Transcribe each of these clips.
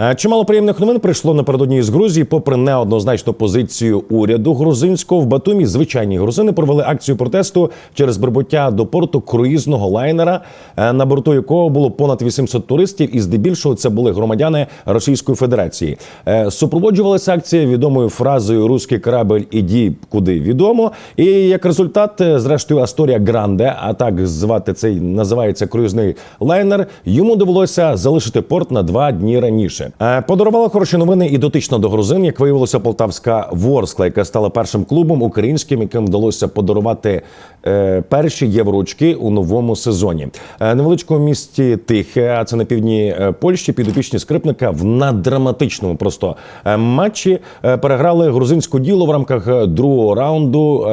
Е, Чимало приємних новин прийшло напередодні з Грузії. Попри неоднозначну позицію уряду грузинського в Батумі, звичайні грузини провели акцію протесту через прибуття до порту круїзного лайнера, е, на борту якого було понад 800 туристів, і здебільшого це були громадяни Російської Федерації. Е, Супроводжувалася акція відомою фразою Руський корабель іді куди відомо. І як результат, зрештою, Асторія Гранде, а так звати цей називається круїзний лайнер. Йому довелося залишити порт на два дні раніше. Е, Подарувала хороші новини і дотично до грузин, як виявилося, полтавська Ворскла, яка стала першим клубом українським, яким вдалося подарувати е, перші євроочки у новому сезоні. Е, невеличкому місті Тихе, а це на півдні Польщі, підопічні скрипника в наддраматичному просто матчі переграли грузинську діло в рамках другого раунду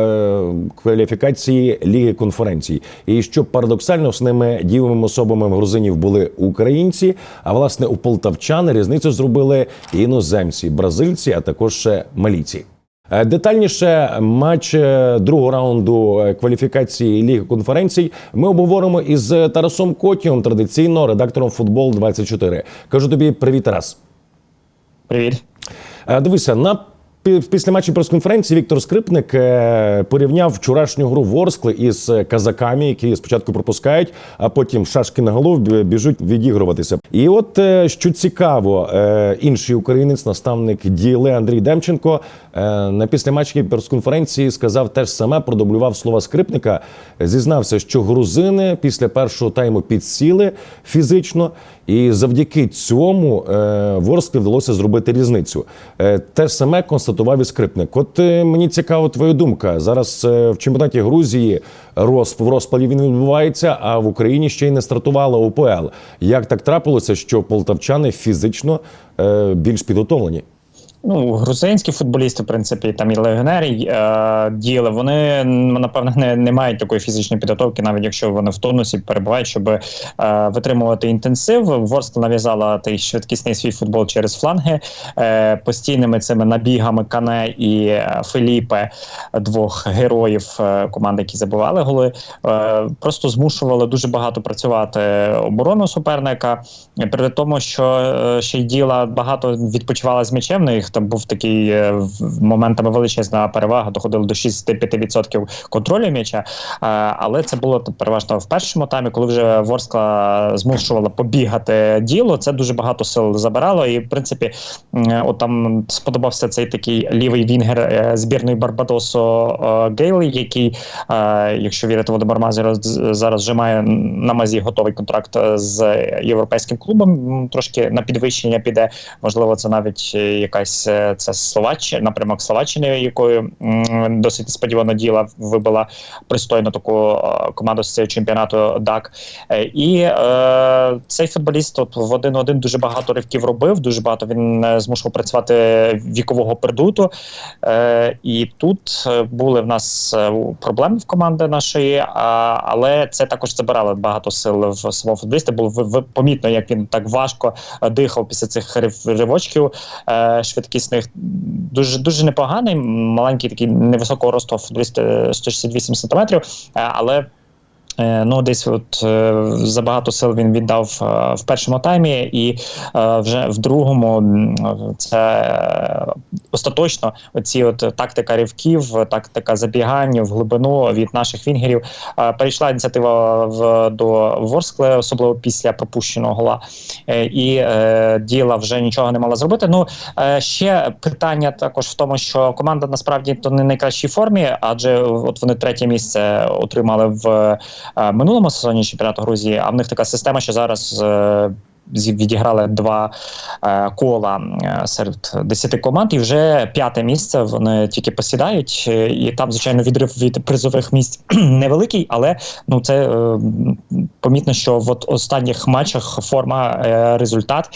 кваліфікації Ліги конференцій. І що парадоксально, основними дієвими особами в грузинів були українці. А власне у полтавчан різницю зробили іноземці, бразильці, а також ще малійці. Е, Детальніше матч е, другого раунду е, кваліфікації Ліги конференцій ми обговоримо із Тарасом Котіом, традиційно редактором футбол 24 Кажу тобі привіт, Тарас. Привіт. Дивися, на після матчу прес-конференції Віктор Скрипник е, порівняв вчорашню гру Ворскли із казаками, які спочатку пропускають, а потім шашки на голову біжуть відігруватися. І от е, що цікаво, е, інший українець, наставник Діле Андрій Демченко, на післяматчній прес-конференції сказав те ж саме, продублював слова Скрипника. Зізнався, що грузини після першого тайму підсіли фізично, і завдяки цьому е, Ворсклі вдалося зробити різницю. Е, те ж саме констатував і скрипник. От е, мені цікава твоя думка. Зараз е, в чемпіонаті Грузії розп в розпалі він відбувається, а в Україні ще й не стартувала УПЛ. Як так трапилося, що полтавчани фізично е, більш підготовлені? Ну, грузинські футболісти, в принципі, там і легіонери е, діяли. Вони напевно не, не мають такої фізичної підготовки, навіть якщо вони в тонусі перебувають, щоб е, витримувати інтенсив. Ворскла нав'язала той швидкісний свій футбол через фланги е, постійними цими набігами Кане і е, Феліпе, двох героїв е, команди, які забивали голи. Е, просто змушували дуже багато працювати оборону суперника. При тому, що е, ще й діла багато відпочивала з м'ячем. На їх там був такий е, моментами величезна перевага, доходило до 65% контролю м'яча. Але це було переважно в першому таймі, коли вже Ворскла змушувала побігати діло. Це дуже багато сил забирало. І в принципі, от там сподобався цей такий лівий вінгер е, збірної Барбадосу Гейлі, який, е, якщо вірити Володимир Мазеру, зараз вже має на мазі готовий контракт з європейським клубом. Трошки на підвищення піде. Можливо, це навіть якась е, це Словаччина, напрямок Словаччини, якою досить несподівано діла вибила пристойну таку е, команду з цього чемпіонату ДАК. Е, І е, цей футболіст от в один-один дуже багато ривків робив, дуже багато він е, змушував працювати вікового придуту. Е, і тут були в нас проблеми в команди нашої, а, але це також забирало багато сил в самого футболіста. Було помітно, як він так важко дихав після цих рив- ривочків е, швидкісних. Дуже дуже непоганий, маленький такий невисокого росту футболіст е, 168 сантиметрів, е, але. Е, Ну, десь от за забагато сил він віддав е, в першому таймі, і е, вже в другому це е, остаточно оці от тактика ривків, тактика забігань в глибину від наших вінгерів. Е, Перейшла ініціатива в до Ворскли, особливо після пропущеного гола. Е, І е, діла вже нічого не мала зробити. Ну е, ще питання також в тому, що команда насправді то не найкращій формі, адже от вони третє місце отримали в е, минулому сезоні чемпіонату Грузії. А в них така система, що зараз. е, Відіграли два е, кола е, серед десяти команд, і вже п'яте місце вони тільки посідають. Е, І там, звичайно, відрив від призових місць невеликий, але ну це е, помітно, що в останніх матчах форма е, результат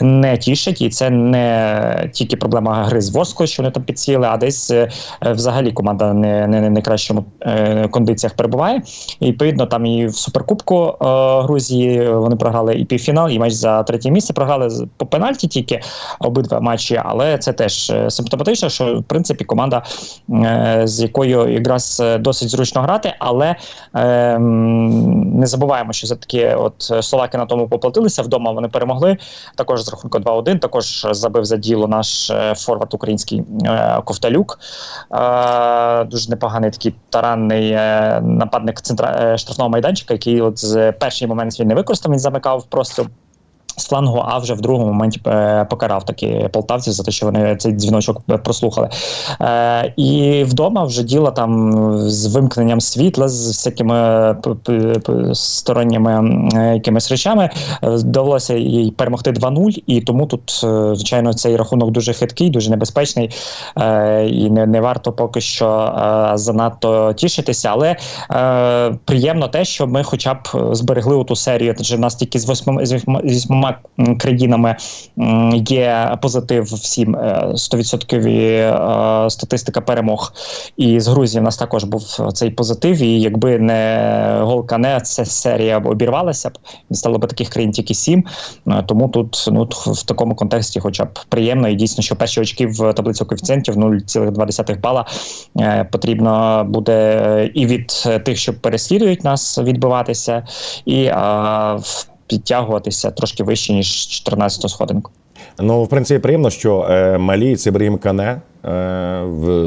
не тішить, і це не тільки проблема гри з Ворскою, що вони там підсіли, а десь е, взагалі команда не, не, не найкращому е, кондиціях перебуває. І відповідно там і в суперкубку е, Грузії вони програли і півфінал, і майже матч за третє місце. Програли по пенальті тільки обидва матчі, але це теж е, симптоматично, що в принципі команда, е, з якою якраз е, досить зручно грати, але не забуваємо, що все-таки от е, словаки на тому поплатилися вдома. Вони перемогли також з рахунку 2-1. Також забив за діло наш форвард український Ковталюк. Дуже непоганий такий таранний нападник центра штрафного майданчика, який от з перший момент він не використав, він замикав просто. З флангу, а вже в другому моменті е, покарав такі полтавців за те, що вони цей дзвіночок е, прослухали. Е, і вдома вже діло там з вимкненням світла, з всякими сторонніми е, якимись речами вдалося їй перемогти 2-0, і тому тут, звичайно, цей рахунок дуже хиткий, дуже небезпечний, е, і не, не варто поки що е, занадто тішитися. Але е, приємно те, що ми хоча б зберегли ту серію. Адже в нас тільки з восьми з вісьмома країнами є позитив всім е, 100% е, статистика перемог. І з Грузії в нас також був цей позитив. І якби не гол Кане, ця серія обірвалася б. Не стало б таких країн тільки сім. Е, Тому тут ну в такому контексті, хоча б приємно, і дійсно, що перші очки в таблицю коефіцієнтів 0,2 бала е, потрібно буде е, і від е, тих, що переслідують нас, відбиватися, і е, в- підтягуватися трошки вище ніж 14-ту сходинку. Ну, в принципі, приємно, що е, Малі Цибрім Кане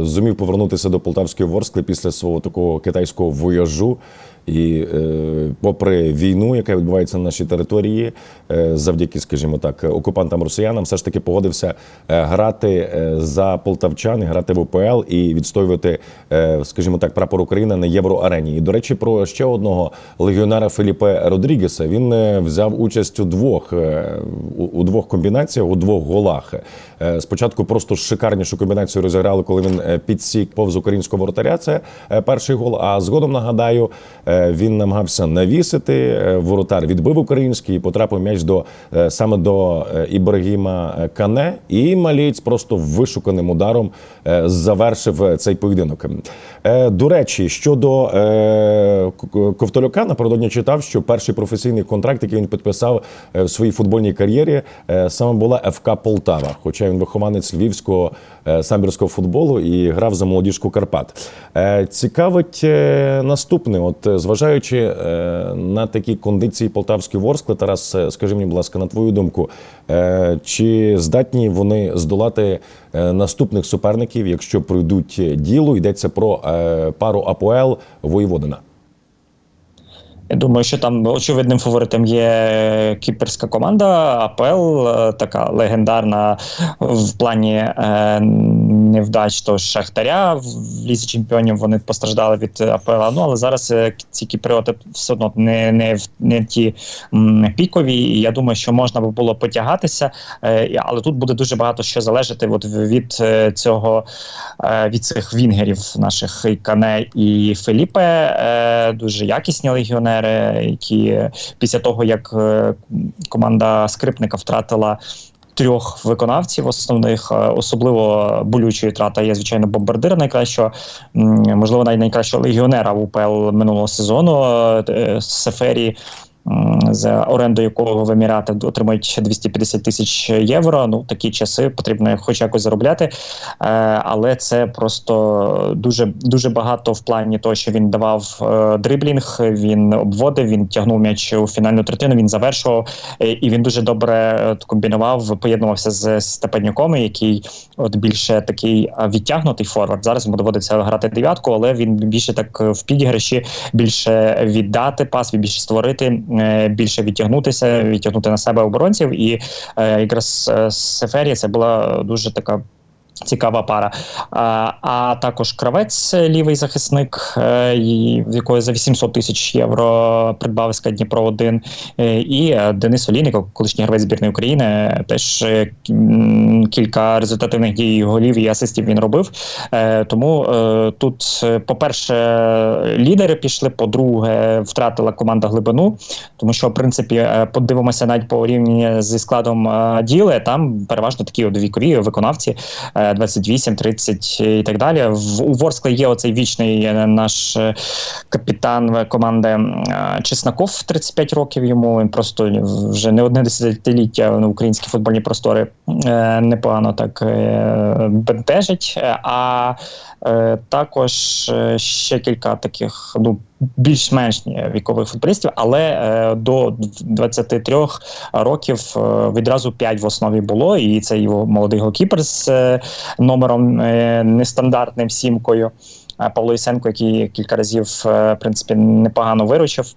зумів повернутися до Полтавської Ворскли після свого такого китайського вояжу. І е, попри війну, яка відбувається на нашій території, е, завдяки, скажімо так, окупантам росіянам, все ж таки погодився е, грати е, за полтавчан, грати в УПЛ і відстоювати, е, скажімо так, прапор України на євроарені. І до речі, про ще одного легіонера Феліпе Родрігеса. Він е, взяв участь у двох е, у двох комбінаціях, у двох голах. Е, Спочатку просто шикарнішу комбінацію розіграли, коли він е, підсік повз українського воротаря. Це е, перший гол. А згодом нагадаю, він намагався навісити. Воротар відбив український і потрапив м'яч до саме до Ібрагіма Кане. І малієць просто вишуканим ударом завершив цей поєдинок. До речі, щодо Ковтолюка, напередодні читав, що перший професійний контракт, який він підписав в своїй футбольній кар'єрі, саме була ФК Полтава. Хоча він вихованець львівського е, самбірського футболу і грав за молодіжку Карпат. Е, Цікавить е, наступне, от зважаючи на такі кондиції полтавської Ворскли, Тарас, скажи мені, будь ласка, на твою думку, чи здатні вони здолати наступних суперників, якщо пройдуть діло? Йдеться про пару АПЛ Воєводина. Я думаю, що там очевидним фаворитом є кіперська команда АПЛ, е, така легендарна в плані е, невдач того Шахтаря. В лізі чемпіонів вони постраждали від АПЛ. Ну але зараз е, ці кіпріоти все одно не, не, не ті пікові. І я думаю, що можна би було потягатися, е, але тут буде дуже багато що залежати от від е, цього е, від цих вінгерів наших і Кане і Феліпе. Е, Дуже якісні легіонери, які після того, як е, команда скрипника втратила. Трьох виконавців основних, е, особливо болючою трата є звичайно бомбардир найкращого, можливо, навіть найкращого легіонера в УПЛ минулого сезону е, Сефері. За оренду якого в Емірати отримують 250 тисяч євро. Ну такі часи потрібно хоч якось заробляти, Е, але це просто дуже дуже багато в плані того, що він давав е, дриблінг, він обводив, він тягнув м'яч у фінальну третину, він завершував, е, і він дуже добре комбінував, поєднувався з Степанюком, який от більше такий відтягнутий форвард. Зараз йому доводиться грати дев'ятку, але він більше так в підіграші, більше віддати пас, більше створити, більше відтягнутися, відтягнути на себе оборонців. І е, якраз е, Сеферія це була дуже така. Цікава пара. А, а також кравець, е, лівий захисник, е, в якої за 800 тисяч євро придбав СК Дніпро 1 Е, і Денис Олійник, колишній гравець збірної України, теж кілька результативних дій голів і асистів він робив. Тому тут, по-перше, лідери пішли, по-друге, втратила команда глибину, тому що, в принципі, подивимося навіть по рівні зі складом діли. Там переважно такі от вікові виконавці. Е, е, 28, 30 і так далі. У Ворскла є оцей вічний е, наш е, капітан команди е, Чесноков, 35 років йому. Він просто вже не одне десятиліття на українські футбольні простори непогано так бентежить. А також е, ще кілька таких ну більш-менш вікових футболістів, але е, до 23 років е, відразу 5 в основі було, і це його молодий голкіпер з е, номером е, нестандартним сімкою. е, Павло Ісенко, який кілька разів е, в принципі непогано виручив.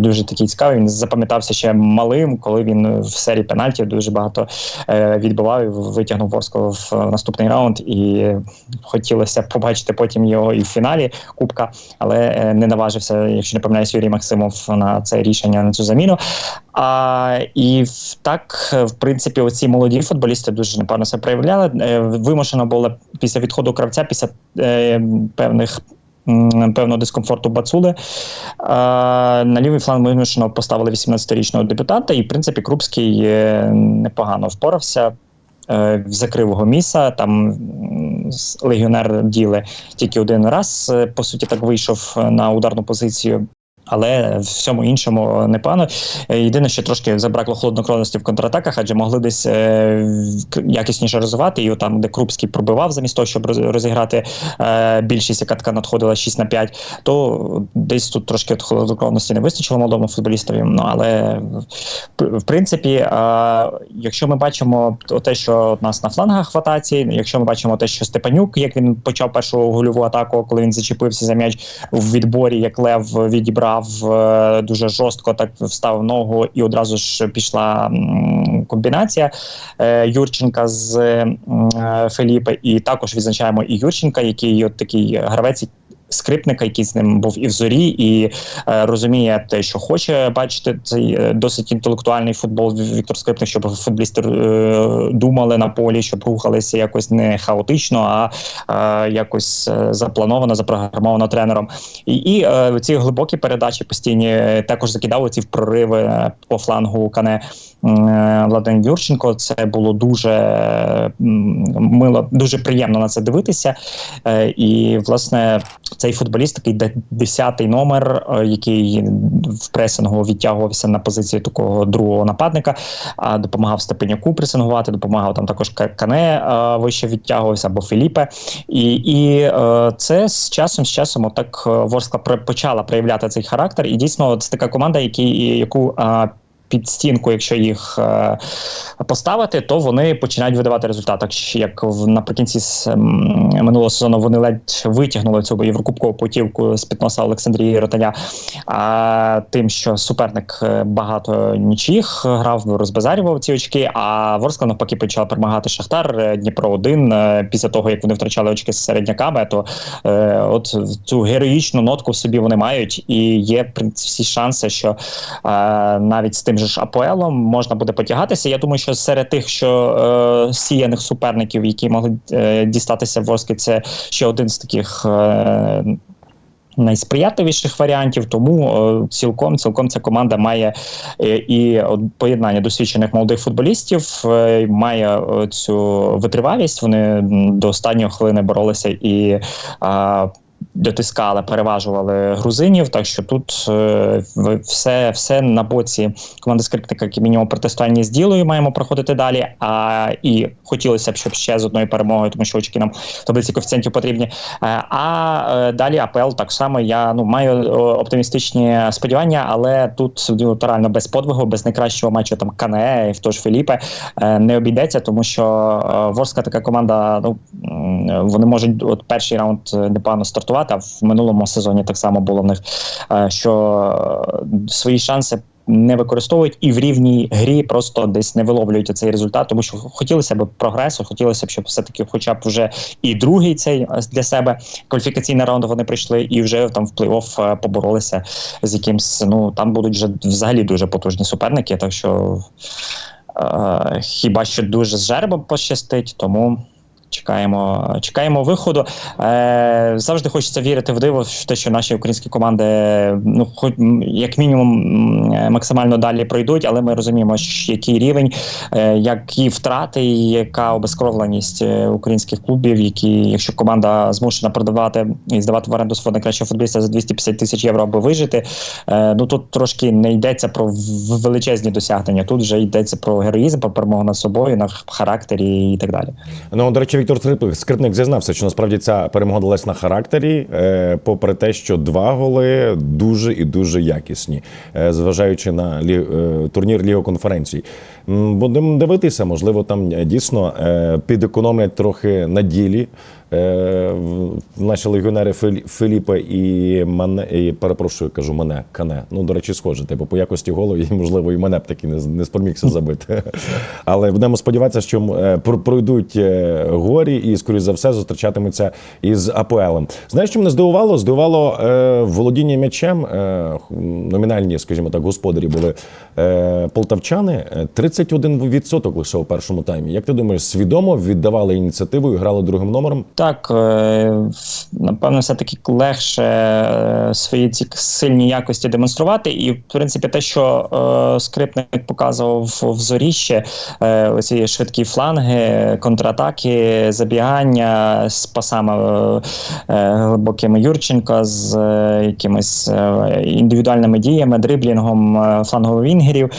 Дуже такий цікавий. Він запам'ятався ще малим, коли він в серії пенальтів дуже багато е, відбивав і витягнув Ворского в е, наступний раунд. І хотілося побачити потім його і в фіналі Кубка, але е, не наважився, якщо не помиляюсь, Юрій Максимов на це рішення на цю заміну. А, і так, в принципі, оці молоді футболісти дуже непевно себе проявляли. Вимушено було після відходу кравця, після певних. Певного дискомфорту Бацули. На лівий фланг вимушено поставили 18-річного депутата, і в принципі Крупський е, непогано впорався. е, Закрив його міса, там легіонер діли тільки один раз, е, по суті, так вийшов е, на ударну позицію. Але в всьому іншому непогано. Е, Єдине, що трошки забракло холоднокровності в контратаках, адже могли десь е, якісніше розвивати. І там, де Крупський пробивав, замість того, щоб розіграти е, більшість, яка така надходила 6 на 5, то десь тут трошки холоднокровності не вистачило молодому футболістові. Ну але в- принципі, якщо ми бачимо те, що у нас на флангах в атаці, якщо ми бачимо те, що Степанюк, як він почав першу гольову атаку, коли він зачепився за м'яч в відборі, як Лев відібрав е, дуже жорстко, так встав ногу, і одразу ж пішла комбінація е, Юрченка з е, Феліпе. І також відзначаємо і Юрченка, який от такий гравець. Скрипника, який з ним був і в зорі, і е, розуміє те, що хоче бачити цей е, досить інтелектуальний футбол Віктор Скрипник, щоб футболісти е, думали на полі, щоб рухалися якось не хаотично, а якось заплановано, запрограмовано тренером. І, і ці глибокі передачі постійні також закидали ці прориви по флангу Кане Владимир Юрченко. Це було дуже мило, дуже приємно на це дивитися. І власне цей футболіст, такий де- десятий номер, е, який в пресингу відтягувався на позиції такого другого нападника, допомагав Степеняку пресингувати, допомагав там також Кане е, вище відтягувався або Філіпе. І, і е, це з часом, з часом, отак Ворскла почала проявляти цей характер. І дійсно, це така команда, які, яку під стінку, якщо їх е, поставити, то вони починають видавати результат. Так як в наприкінці минулого сезону вони ледь витягнули цю єврокубкову путівку з під носа Олександрії Ротаня. А тим, що суперник е, багато нічиїх грав, розбазарював ці очки. А Ворскла навпаки почала перемагати Шахтар е, Дніпро 1 після того, як вони втрачали очки з середняками, то е, от цю героїчну нотку в собі вони мають, і є всі шанси, що е, навіть з тим же ж АПЛом можна буде потягатися. Я думаю, що серед тих, що е, сіяних суперників, які могли е, дістатися в Ворскі, це ще один з таких. Е, Найсприятливіших варіантів, тому е, цілком цілком ця команда має е, і от, поєднання досвідчених молодих футболістів, е, має е, цю витривалість. Вони до останньої хвилини боролися і а, дотискали, переважували грузинів. Так що тут е, все, все на боці команди скрипника, як мінімум протистояння з ділою маємо проходити далі. А і хотілося б, щоб ще з одною перемогою, тому що очки нам в таблиці коефіцієнтів потрібні. Е, А е, далі АПЛ так само. Я ну маю е, оптимістичні сподівання, але тут реально без подвигу, без найкращого матчу там Кане і в ж Філіпе не обійдеться, тому що Ворська така команда. Ну вони можуть от перший раунд непогано стартувати. А в минулому сезоні так само було в них, е, що е, свої шанси. Не використовують і в рівній грі просто десь не виловлюють цей результат, тому що хотілося б прогресу, хотілося б, щоб все-таки, хоча б вже і другий цей е, для себе кваліфікаційний раунд вони прийшли і вже там в плей-офф поборолися з якимсь. Ну там будуть вже взагалі дуже потужні суперники. Так що е, хіба що дуже з жеребом пощастить, тому Чекаємо, чекаємо виходу. Е, Завжди хочеться вірити в диво, в те, що наші українські команди, ну, хоч як мінімум, максимально далі пройдуть, але ми розуміємо, який рівень, е, які втрати, і яка обезкровленість е, українських клубів, які, якщо команда змушена продавати і здавати в оренду свого найкращого футболіста за 250 тисяч євро, аби вижити. е, Ну тут трошки не йдеться про величезні досягнення. Тут вже йдеться про героїзм, про перемогу над собою, на характері і так далі. Ну, до речі, Віктор Скрипник, зізнався, що насправді ця перемога далась на характері, е, попри те, що два голи дуже і дуже якісні, е, зважаючи на е, турнір Ліго конференції. Будемо дивитися, можливо, там дійсно підекономлять трохи на ділі. Е, Наші легіонери Філі- Філіпе і мене, і перепрошую, кажу мене, кане. Ну, до речі, схоже, типу, по якості голу, і, можливо, і мене б таки не, не спромігся забити. Але будемо сподіватися, що е, пройдуть е, горі і, скоріш за все, зустрічатимуться із АПЛ. Знаєш, що мене здивувало? Здивувало е, володіння м'ячем. Е, номінальні, скажімо так, господарі були е, полтавчани. Е, 31% лише у першому таймі. Як ти думаєш, свідомо віддавали ініціативу і грали другим номером? Так, е, напевно, все-таки легше е, свої ці сильні якості демонструвати. І, в принципі, те, що е, скрипник показував в зоріще, оці швидкі фланги, контратаки, забігання з пасами глибокими Юрченка, з якимись індивідуальними діями, дриблінгом флангових вінгерів.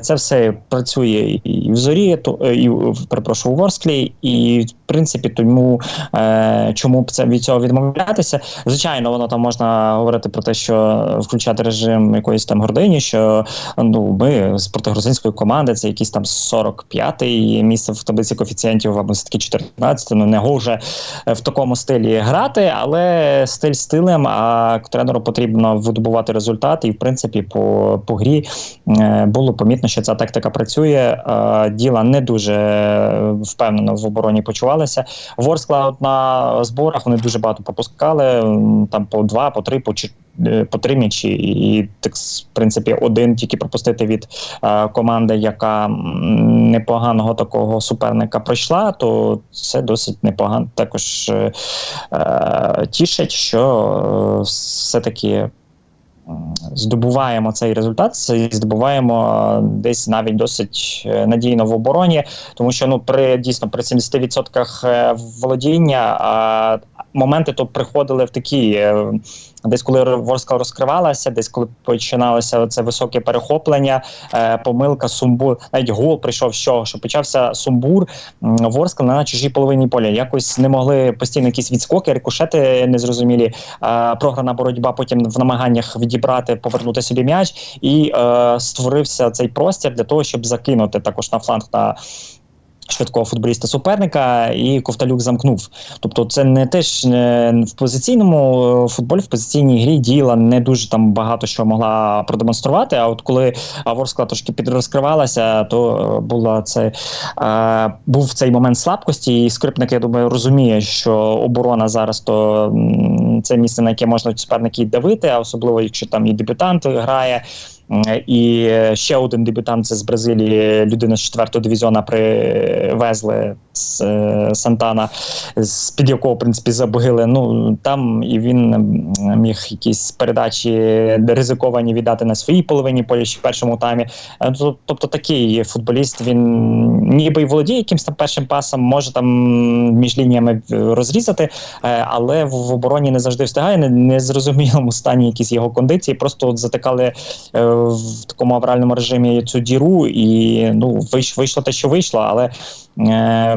Це все працює і в зорі, і перепрошую, у Ворсклі, і в принципі тому е, чому б це від цього відмовлятися. Звичайно, воно там можна говорити про те, що включати режим якоїсь там гордині, що ну ми з протигрузинської команди, це якийсь там 45-й місце в таблиці коефіцієнтів, або все таки 14 Ну не гоже в такому стилі грати, але стиль стилем. А тренеру потрібно видобувати результати, і в принципі по, по грі е, було помітно, що ця тактика працює. Е, Діла не дуже впевнено в обороні почувалися. Ворскла от зборах вони дуже багато пропускали. Там по два, по три, по чотири. По три м'ячі, і так в принципі один тільки пропустити від е, команди, яка непоганого такого суперника пройшла, то це досить непогано. Також е, е, тішить, що е, все-таки здобуваємо цей результат, і здобуваємо е, десь навіть досить е, надійно в обороні, тому що ну при дійсно при 70% е, володіння моменти то приходили в такі. е, Десь коли Ворскла розкривалася, десь коли починалося це високе перехоплення, е, помилка, сумбур, навіть гол прийшов з чого, що почався сумбур м, Ворскла на чужій половині поля. Якось не могли постійно якісь відскоки, рикошети незрозумілі, е, програна боротьба потім в намаганнях відібрати, повернути собі м'яч, і створився цей простір для того, щоб закинути також на фланг на швидкого футболіста суперника, і Ковталюк замкнув. Тобто, це не теж в позиційному е, футболі, в позиційній грі діла не дуже там багато що могла продемонструвати. А от коли а, Ворскла трошки підрозкривалася, то е, була це е, був цей момент слабкості. І скрипник, я думаю, розуміє, що оборона зараз то це місце, на яке можна суперники давити, а особливо якщо там і дебютант грає. І ще один дебютант це з Бразилії, людина з 4-го дивізіона привезли з е, Сантана, з під якого в принципі забили. Ну там і він міг якісь передачі ризиковані віддати на своїй половині поля ще в першому таймі. Е, Тобто такий футболіст він ніби й володіє якимось там першим пасом, може там між лініями розрізати, е, але в, обороні не завжди встигає. Не, не зрозумілому стані якісь його кондиції. Просто от затикали в такому авральному режимі цю діру, і ну вийш, вийшло те, що вийшло, але е,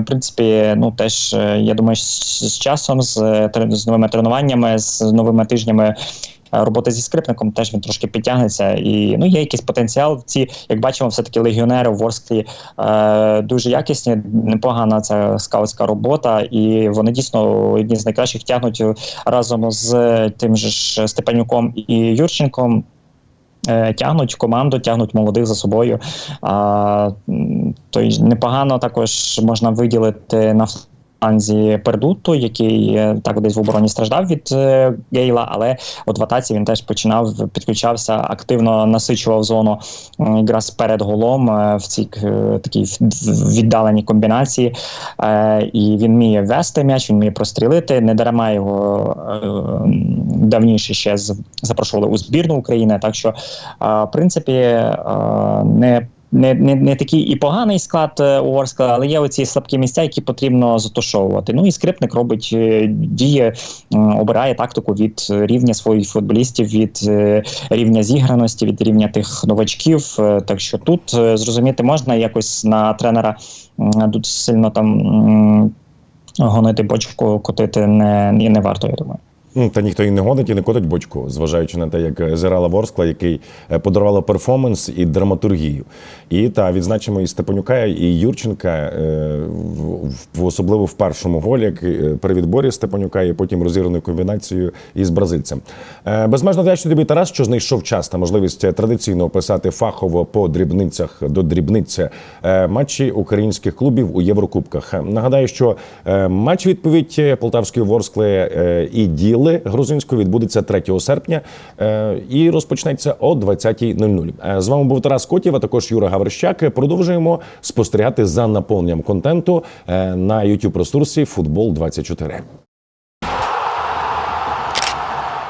в принципі, ну теж е, я думаю, з, часом, з, з новими тренуваннями, з новими тижнями. е, Роботи зі скрипником теж він трошки підтягнеться, і ну є якийсь потенціал. Ці, як бачимо, все таки легіонери в Ворсклі е, дуже якісні, непогана ця скаутська робота, і вони дійсно одні з найкращих тягнуть разом з тим же ж Степанюком і Юрченком. Е, Тягнуть команду, тягнуть молодих за собою. А, м, то й непогано також можна виділити на фланзі Пердутто, який е, так десь в обороні страждав від е, Гейла, але от в атаці він теж починав, підключався, активно насичував зону якраз перед голом е, в цій такій віддаленій комбінації. І він вміє вести м'яч, він вміє прострілити. Не дарма його давніше ще запрошували у збірну України. Так що, в принципі, не не, не, не такий і поганий склад е, але є оці слабкі місця, які потрібно затушовувати. Ну і скрипник робить е, діє, обирає тактику від рівня своїх футболістів, від е, рівня зіграності, від рівня тих новачків. Так що тут зрозуміти можна якось на тренера тут сильно там гонити бочку, котити не, не варто, я думаю. Ну, Та ніхто і не гонить, і не котить бочку, зважаючи на те, як зіграла Ворскла, який е, подарувала перформанс і драматургію. І та відзначимо і Степанюка, і Юрченка, е, особливо в першому голі, як е, при відборі Степанюка, і потім розіграною комбінацією із бразильцем. Е, Безмежно вдячний тобі, Тарас, що знайшов час та можливість традиційно описати фахово по дрібницях до дрібниці е, матчі українських клубів у Єврокубках. Нагадаю, що е, матч відповідь Полтавської Ворскли е, і діли грузинської відбудеться 3 серпня е, і розпочнеться о 20.00. Е, З вами був Тарас Котів, а також Юра Гаврищак. Продовжуємо спостерігати за наповненням контенту е, на youtube ресурсі Футбол 24